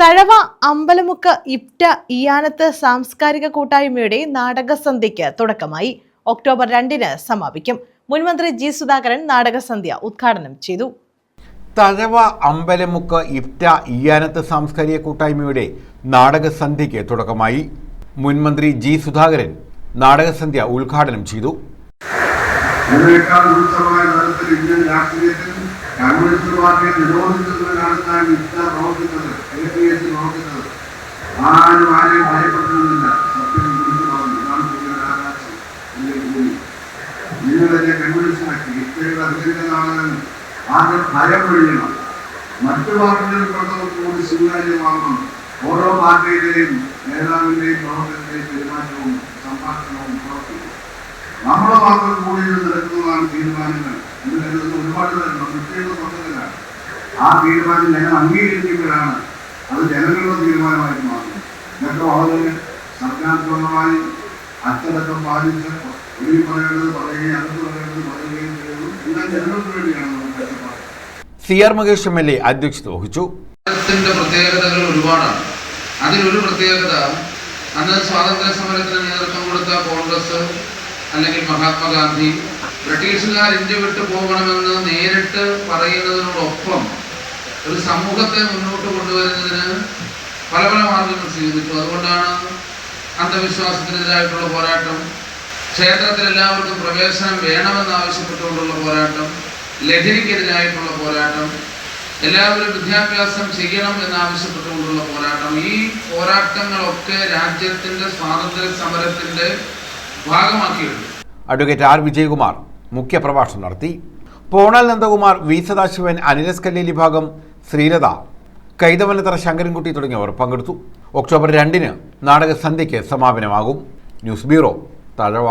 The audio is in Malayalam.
തഴവ അമ്പലമുക്ക് ഇപ്റ്റ ഇയാനത്ത് സാംസ്കാരിക കൂട്ടായ്മയുടെ നാടകസന്ധ്യയ്ക്ക് തുടക്കമായി. ഒക്ടോബർ രണ്ടിന് സമാപിക്കും. മുൻമന്ത്രി ജി സുധാകരൻ നാടകസന്ധ്യ ഉദ്ഘാടനം ചെയ്തു. തഴവ അമ്പലമുക്ക് ഇപ്റ്റ ഇയാനത്ത് സാംസ്കാരിക കൂട്ടായ്മയുടെ നാടകസന്ധ്യയ്ക്ക് തുടക്കമായി. മുൻമന്ത്രി ജി സുധാകരൻ നാടകസന്ധ്യ ഉദ്ഘാടനം ചെയ്തു. അതിനേക്കാൾ രൂക്ഷമായ തലത്തിൽ ഇന്ത്യൻ രാഷ്ട്രീയത്തിൽ കമ്മ്യൂണിസ്റ്റ് പാർട്ടിയെ നിരോധിക്കുന്നതിനാണ് ഇത്ര പ്രവർത്തിച്ചത് എ പി എസ് പ്രവർത്തിച്ചത്. ആരും ആരെയും ഭയപ്പെടുന്നില്ല സത്യം കുറിച്ച് പറഞ്ഞു. ഇതാണ് പുതിയ ആകാശം എന്റെ ഭൂമി നിങ്ങളെന്നെ കമ്മ്യൂണിസ്റ്റാക്കി ഇത്രയുടെ ആളുകൾ ആദ്യം ഭയം ഒഴിയണം മറ്റു പാർട്ടികളിൽ കൂടി സ്വീകാര്യമാകണം. ഓരോ പാർട്ടിയുടെയും നേതാവിന്റെയും പ്രവർത്തനത്തിന്റെയും പെരുമാറ്റവും സംഭാഷണവും പ്രവർത്തിക്കും. നമ്മുടെ മാത്രം കൂടി നിരക്കുന്നതാണ് തീരുമാനങ്ങൾ. എന്ന് കരുതുന്ന ഒരുപാട് പേരുണ്ട്. നിശ്ചയിക്കുന്ന പദ്ധതികളാണ് ആ തീരുമാനം ജനം അംഗീകരിക്കുമ്പോഴാണ് അത് ജനങ്ങളുടെ തീരുമാനമായിട്ട് മാറുന്നത്. ഇതൊക്കെ വളരെ സർഗാത്മകമായി അച്ചടക്കം പാലിച്ച് ഒഴിവ് പറയേണ്ടത് പറയുകയും അകത്ത് പറയേണ്ടത് പറയുകയും ചെയ്യുന്നു എല്ലാം ജനങ്ങൾക്ക് വേണ്ടിയാണ് കഷ്ടപ്പാട് C R Mahesh M L A അധ്യക്ഷത വഹിച്ചു. പ്രത്യേകതകൾ ഒരുപാടാണ്. അതിലൊരു പ്രത്യേകത അന്ന് സ്വാതന്ത്ര്യ സമരത്തിന് നേതൃത്വം കൊടുത്ത കോൺഗ്രസ് അല്ലെങ്കിൽ മഹാത്മാഗാന്ധി ബ്രിട്ടീഷുകാർ ഇന്ത്യ വിട്ടു പോകണമെന്ന് നേരിട്ട് പറയുന്നതിനോടൊപ്പം ഒരു സമൂഹത്തെ മുന്നോട്ട് കൊണ്ടുവരുന്നതിന് പല പല മാർഗങ്ങൾ സ്വീകരിച്ചു. അതുകൊണ്ടാണ് അന്ധവിശ്വാസത്തിനെതിരായിട്ടുള്ള പോരാട്ടം ക്ഷേത്രത്തിൽ എല്ലാവർക്കും പ്രവേശനം വേണമെന്ന് ആവശ്യപ്പെട്ടുകൊണ്ടുള്ള പോരാട്ടം ലഹരിക്കെതിരായിട്ടുള്ള പോരാട്ടം എല്ലാവരും വിദ്യാഭ്യാസം ചെയ്യണം എന്നാവശ്യപ്പെട്ടുകൊണ്ടുള്ള പോരാട്ടം. ഈ പോരാട്ടങ്ങളൊക്കെ രാജ്യത്തിന്റെ സ്വാതന്ത്ര്യ സമരത്തിന്റെ ഭാഗമാക്കിയിട്ടുണ്ട്. അഡ്വക്കേറ്റ് ആർ വിജയകുമാർ മുഖ്യപ്രഭാഷണം നടത്തി. പോണൽ നന്ദകുമാർ വി സദാശിവൻ അനിലസ് കല്ലേലി ഭാഗം ശ്രീലത കൈതവനത്തറ ശങ്കരൻകുട്ടി തുടങ്ങിയവർ പങ്കെടുത്തു. ഒക്ടോബർ രണ്ടിന് നാടകസന്ധ്യയ്ക്ക് സമാപനമാകും. News bureau Thazhava.